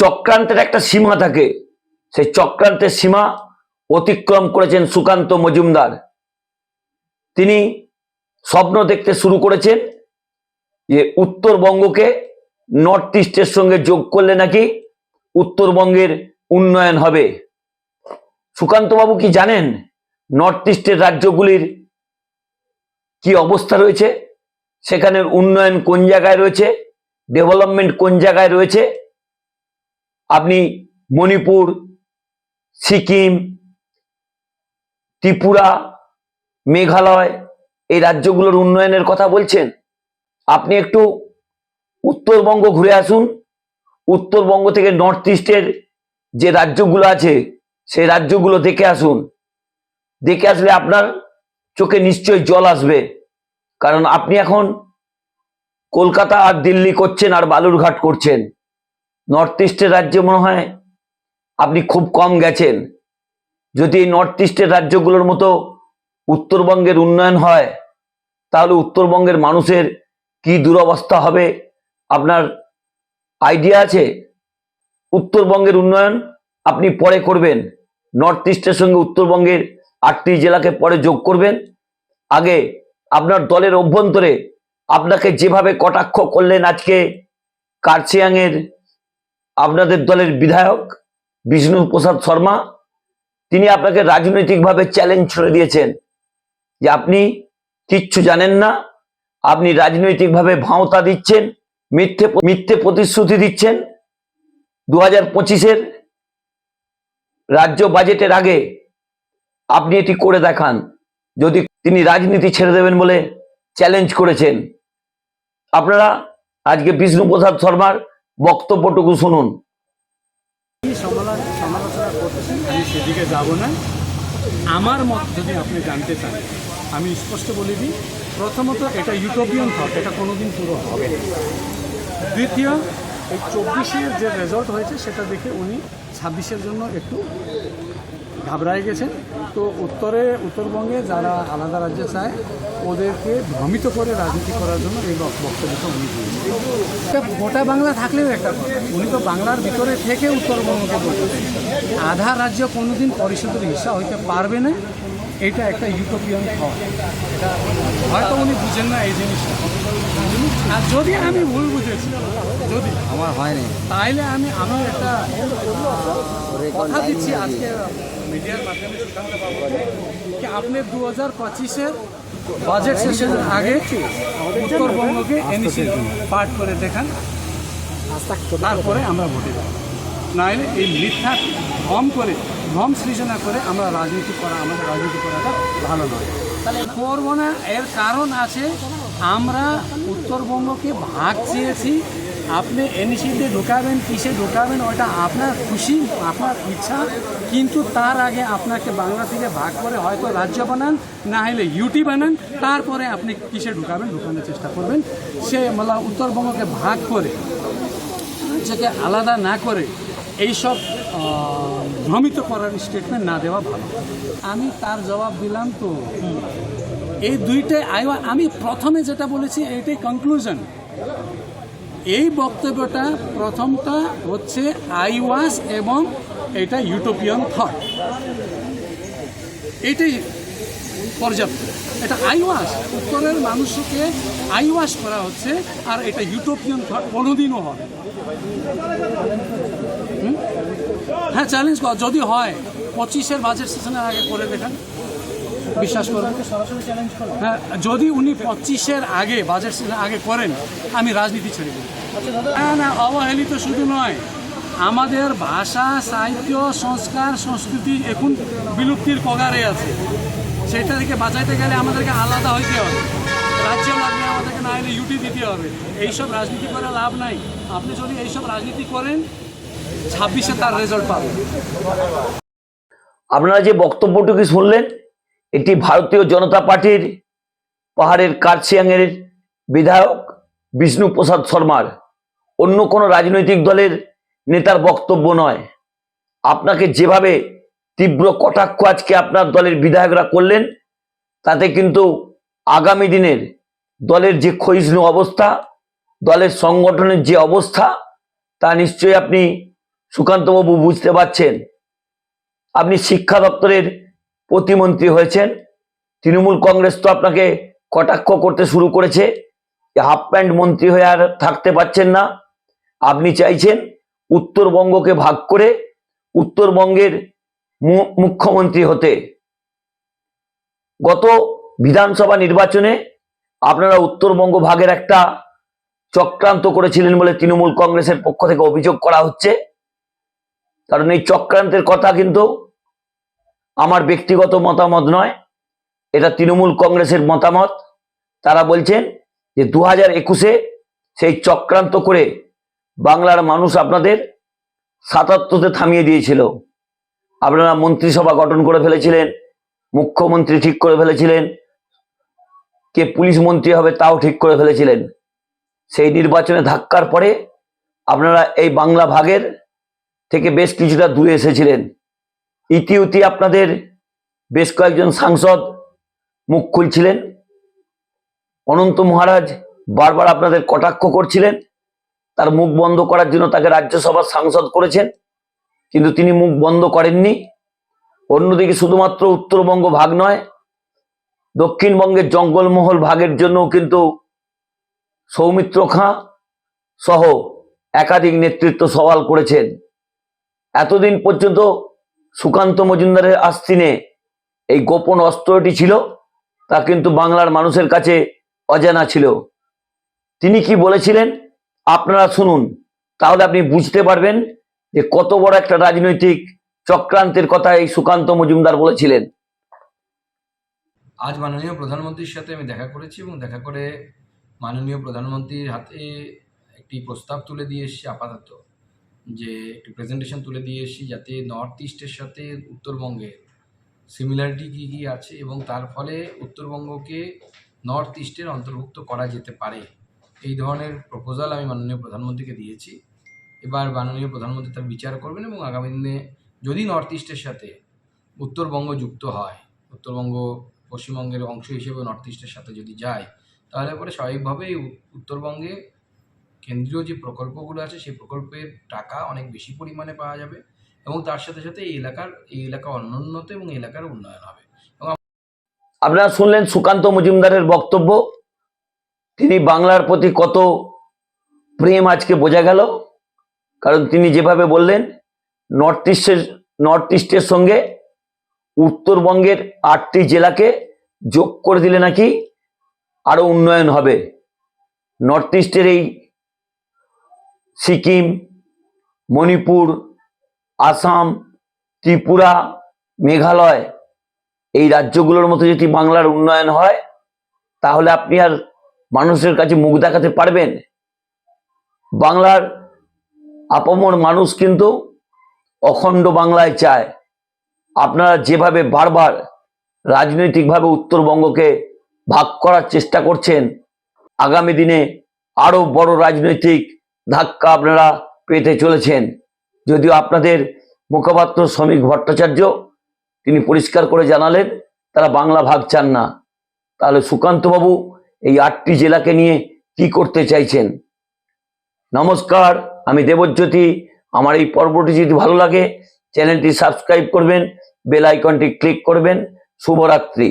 চক্রান্তের একটা সীমা থাকে। সেই চক্রান্তের সীমা অতিক্রম করেছেন সুকান্ত মজুমদার। তিনি স্বপ্ন দেখতে শুরু করেছেন যে উত্তরবঙ্গকে নর্থ ইস্টের সঙ্গে যোগ করলে নাকি উত্তরবঙ্গের উন্নয়ন হবে। সুকান্ত বাবু কি জানেন নর্থ ইস্টের রাজ্যগুলির কি অবস্থা রয়েছে? সেখানের উন্নয়ন কোন জায়গায় রয়েছে? ডেভেলপমেন্ট কোন জায়গায় রয়েছে? আপনি মণিপুর, সিকিম, ত্রিপুরা, মেঘালয় এই রাজ্যগুলোর উন্নয়নের কথা বলছেন। আপনি একটু উত্তরবঙ্গ ঘুরে আসুন। উত্তরবঙ্গ থেকে নর্থ ইস্টের যে রাজ্যগুলো আছে, সেই রাজ্যগুলো দেখে আসুন। দেখে আসলে আপনার চোখে নিশ্চয়ই জল আসবে। কারণ আপনি এখন কলকাতা আর দিল্লি করছেন আর বালুরঘাট করছেন। নর্থ ইস্টের রাজ্যে মনে হয় আপনি খুব কম গেছেন। যদি এই নর্থ ইস্টের রাজ্যগুলোর মতো উত্তরবঙ্গের উন্নয়ন হয়, তাহলে উত্তরবঙ্গের মানুষের কি দুরবস্থা হবে? আপনার আইডিয়া আছে? উত্তরবঙ্গের উন্নয়ন আপনি পরে করবেন। নর্থ ইস্টের সঙ্গে উত্তরবঙ্গের আটটি জেলাকে পরে যোগ করবেন। আগে আপনার দলের অভ্যন্তরে আপনাকে যেভাবে কটাক্ষ করলেন আজকে কার্চিয়াংয়ের আপনাদের দলের বিধায়ক বিষ্ণু প্রসাদ শর্মা, তিনি আপনাকে রাজনৈতিকভাবে চ্যালেঞ্জ ছড়ে দিয়েছেন যে আপনি কিচ্ছু জানেন না, আপনি রাজনৈতিকভাবে ভাঁওতা দিচ্ছেন, মিথ্যে মিথ্যে প্রতিশ্রুতি দিচ্ছেন। দু হাজার পঁচিশের রাজ্য বাজেটের আগে আপনি এটি করে দেখান, যদি তিনি রাজনীতি ছেড়ে দেবেন বলে চ্যালেঞ্জ করেছেন। আপনারা আজকে বিষ্ণু প্রসাদ শর্মার বক্তব্যটুকু শুনুন। সমালোচনা করতেছেন আমি সেদিকে যাব না। আমার মত যদি আপনি জানতে চান, আমি স্পষ্ট বলে দিই, প্রথমত এটা ইউটোপিয়ান থট এটা কোনোদিন পুরো হবে দ্বিতীয়, এই চব্বিশের যে রেজাল্ট হয়েছে, সেটা দেখে উনি ছাব্বিশের জন্য একটু ঘাবড়ায় গেছেন। তো উত্তরে উত্তরবঙ্গে যারা আলাদা রাজ্যে চায় ওদেরকে ভ্রমিত করে রাজনীতি করার জন্য এই বক- বক্তব্যটা উনি দিয়েছেন। এটা গোটা বাংলা থাকলেও একটা কথা উনি তো বাংলার ভিতরে থেকে উত্তরবঙ্গকে বলতেছেন আধা রাজ্য কোনোদিন পরিষদের হিসা হইতে পারবে না এটা একটা ইউটোপিয়ান থট এটা হয়তো উনি বুঝেন না এই জিনিসটা। আর যদি আমি ভুল বুঝেছি যদি আমার হয়নি। তাইলে আমি আমি একটা কথা দিচ্ছি আজকে। মিডিয়ার মাধ্যমে সুকান্ত বাবুকে কি আপনি দু হাজার পঁচিশের বাজেট সেশনের আগে উত্তরবঙ্গকে এনইসি পাঠ করে দেখান। তারপরে আমরা ভোটে দেবো। নাহলে এই মিথ্যা ভ্রম করে, ভ্রম সৃজনা করে আমরা রাজনীতি করা, আমাদের রাজনীতি করাটা ভালো নয়। তাহলে করব না, এর কারণ আছে আমরা উত্তরবঙ্গকে ভাগ চেয়েছি। আপনি এনইসিতে ঢোকাবেন, কিসে ঢোকাবেন, ওটা আপনার খুশি, আপনার ইচ্ছা, কিন্তু তার আগে আপনাকে বাংলা থেকে ভাগ করে হয়তো রাজ্য বানান, না হলে ইউটি বানান, তারপরে আপনি কিসে ঢুকাবেন, ঢুকানোর চেষ্টা করবেন। সে মানে উত্তরবঙ্গকে ভাগ করে রাজ্যকে আলাদা না করে এইসব ভ্রমিত করার স্টেটমেন্ট না দেওয়া ভালো। আমি তার জবাব দিলাম তো, এই দুইটাই আমি প্রথমে যেটা বলেছি, এইটাই কনক্লুশন এই বক্তব্যটা প্রথমটা হচ্ছে আইওয়াস এবং এটা ইউটোপিয়ান থট। এটাই পর্যাপ্ত। এটা আইওয়াস, উত্তরের মানুষকে আইওয়াস করা হচ্ছে আর এটা ইউটোপিয়ান থট কোনোদিনও হবে হ্যাঁ চ্যালেঞ্জ যদি হয়, পঁচিশের বাজেট সেশনের আগে করে দেখান। বিশ্বাস করবেন হ্যাঁ যদি উনি পঁচিশের আগে, বাজেট আগে করেন, আমি রাজনীতি ছেড়ে দেব। না না, অবহেলিত শুধু নয়। আমাদের ভাষা, সাহিত্য, সংস্কার, সংস্কৃতি, এখন বিলুপ্তির কগারে আছে। সেটা থেকে বাঁচাইতে গেলে আমাদেরকে আলাদা হইতে হবে। রাজ্য লাগলে আমাদেরকে না হলে ইউটি দিতে হবে। এইসব রাজনীতি করে লাভ নাই। আপনি যদি এইসব রাজনীতি করেন, ছাব্বিশে তার রেজাল্ট পাবেন। আপনারা যে বক্তব্যটুকু শুনলেন এটি ভারতীয় জনতা পার্টির পাহাড়ের কার্শিয়াংয়ের বিধায়ক বিষ্ণু প্রসাদ শর্মার। অন্য কোনো রাজনৈতিক দলের নেতার বক্তব্য নয়। আপনাকে যেভাবে তীব্র কটাক্ষ আজকে আপনার দলের বিধায়করা করলেন, তাতে কিন্তু আগামী দিনের দলের যে ক্ষয়িষ্ণু অবস্থা, দলের সংগঠনের যে অবস্থা, তা নিশ্চয়ই আপনি সুকান্তবাবু বুঝতে পারছেন। আপনি শিক্ষা দপ্তরের প্রতিমন্ত্রী হয়েছেন। তৃণমূল কংগ্রেস তো আপনাকে কটাক্ষ করতে শুরু করেছে। হাফ প্যান্ট মন্ত্রী হয়ে আর থাকতে পারছেন না। আপনি চাইছেন উত্তরবঙ্গকে ভাগ করে উত্তরবঙ্গের মুখ্যমন্ত্রী হতে। গত বিধানসভা নির্বাচনে আপনারা উত্তরবঙ্গ ভাগের একটা চক্রান্ত করেছিলেন বলে তৃণমূল কংগ্রেসের পক্ষ থেকে অভিযোগ করা হচ্ছে। কারণ এই চক্রান্তের কথা কিন্তু আমার ব্যক্তিগত মতামত নয়, এটা তৃণমূল কংগ্রেসের মতামত। তারা বলছেন যে দু হাজার একুশে সেই চক্রান্ত করে বাংলার মানুষ আপনাদের সাতাত্তরতে থামিয়ে দিয়েছিল। আপনারা মন্ত্রিসভা গঠন করে ফেলেছিলেন, মুখ্যমন্ত্রী ঠিক করে ফেলেছিলেন, কে পুলিশ মন্ত্রী হবে তাও ঠিক করে ফেলেছিলেন। সেই নির্বাচনে ধাক্কার পরে আপনারা এই বাংলা ভাগের থেকে বেশ কিছুটা দূরে এসেছিলেন। ইতিউতি আপনাদের বেশ কয়েকজন সাংসদ মুখ খুলছিলেন। অনন্ত মহারাজ বারবার আপনাদের কটাক্ষ করছিলেন। তার মুখ বন্ধ করার জন্য তাকে রাজ্যসভার সাংসদ করেছেন। কিন্তু তিনি মুখ বন্ধ করেননি। অন্যদিকে শুধুমাত্র উত্তরবঙ্গ ভাগ নয়, দক্ষিণবঙ্গের জঙ্গলমহল ভাগের জন্য কিন্তু সৌমিত্র খাঁ সহ একাধিক নেতৃত্ব সওয়াল করেছেন। এতদিন পর্যন্ত সুকান্ত মজুমদারের আস্তিনে এই গোপন অস্ত্রটি ছিল, তা কিন্তু বাংলার মানুষের কাছে অজানা ছিল। তিনি কি বলেছিলেন? আপনারা শুনুন, তাহলে আপনি বুঝতে পারবেন যে কত বড় একটা রাজনৈতিক চক্রান্তের কথা এই সুকান্ত মজুমদার বলেছিলেন। আজ মাননীয় প্রধানমন্ত্রীর সাথে আমি দেখা করেছি এবং দেখা করে মাননীয় প্রধানমন্ত্রীর হাতে একটি প্রস্তাব তুলে দিয়ে এসেছি আপাতত। যে একটি প্রেজেন্টেশন তুলে দিয়ে এসেছি যাতে নর্থ ইস্টের সাথে উত্তরবঙ্গের সিমিলারিটি কী কী আছে এবং তার ফলে উত্তরবঙ্গকে নর্থ ইস্টের অন্তর্ভুক্ত করা যেতে পারে। এই ধরনের প্রপোজাল আমি মাননীয় প্রধানমন্ত্রীকে দিয়েছি। এবার মাননীয় প্রধানমন্ত্রী তার বিচার করবেন এবং আগামী দিনে যদি নর্থ ইস্টের সাথে উত্তরবঙ্গ যুক্ত হয়, উত্তরবঙ্গ পশ্চিমবঙ্গের অংশ হিসেবে নর্থ ইস্টের সাথে যদি যায়, তাহলে পরে স্বাভাবিকভাবেই উত্তরবঙ্গে কেন্দ্রীয় যে প্রকল্পগুলো আছে, সেই প্রকল্পের টাকা অনেক বেশি পরিমাণে পাওয়া যাবে এবং তার সাথে সাথে এই এলাকার, এই এলাকা অনুন্নত এবং এলাকার উন্নয়ন হবে। আপনারা শুনলেন সুকান্ত মজুমদারের বক্তব্য। তিনি বাংলার প্রতি কত প্রেম আজকে বোঝা গেল। কারণ তিনি যেভাবে বললেন, নর্থ ইস্টের নর্থ ইস্টের সঙ্গে উত্তরবঙ্গের আটটি জেলাকে যোগ করে দিলে নাকি আরও উন্নয়ন হবে। নর্থ ইস্টের এই সিকিম, মণিপুর, আসাম, ত্রিপুরা, মেঘালয় এই রাজ্যগুলোর মতো যদি বাংলার উন্নয়ন হয়, তাহলে আপনি আর মানুষের কাছে মুখ দেখাতে পারবেন। বাংলার আপামর মানুষ কিন্তু অখণ্ড বাংলায় চায়। আপনারা যেভাবে বারবার রাজনৈতিকভাবে উত্তরবঙ্গকে ভাগ করার চেষ্টা করছেন, আগামী দিনে আরও বড় রাজনৈতিক ধাক্কা আপনারা পেতে চলেছেন। যদিও আপনাদের মুখপাত্র শ্রমিক ভট্টাচার্য, তিনি পরিষ্কার করে জানালেন, তারা বাংলা ভাগ চান না। তাহলে সুকান্তবাবু এই আটটি জেলাকে নিয়ে কি করতে চাইছেন? নমস্কার, আমি দেবজ্যোতি। আমার এই পর্বটি যদি ভালো লাগে, চ্যানেলটি সাবস্ক্রাইব করবেন, বেল আইকনটি ক্লিক করবেন। শুভরাত্রি।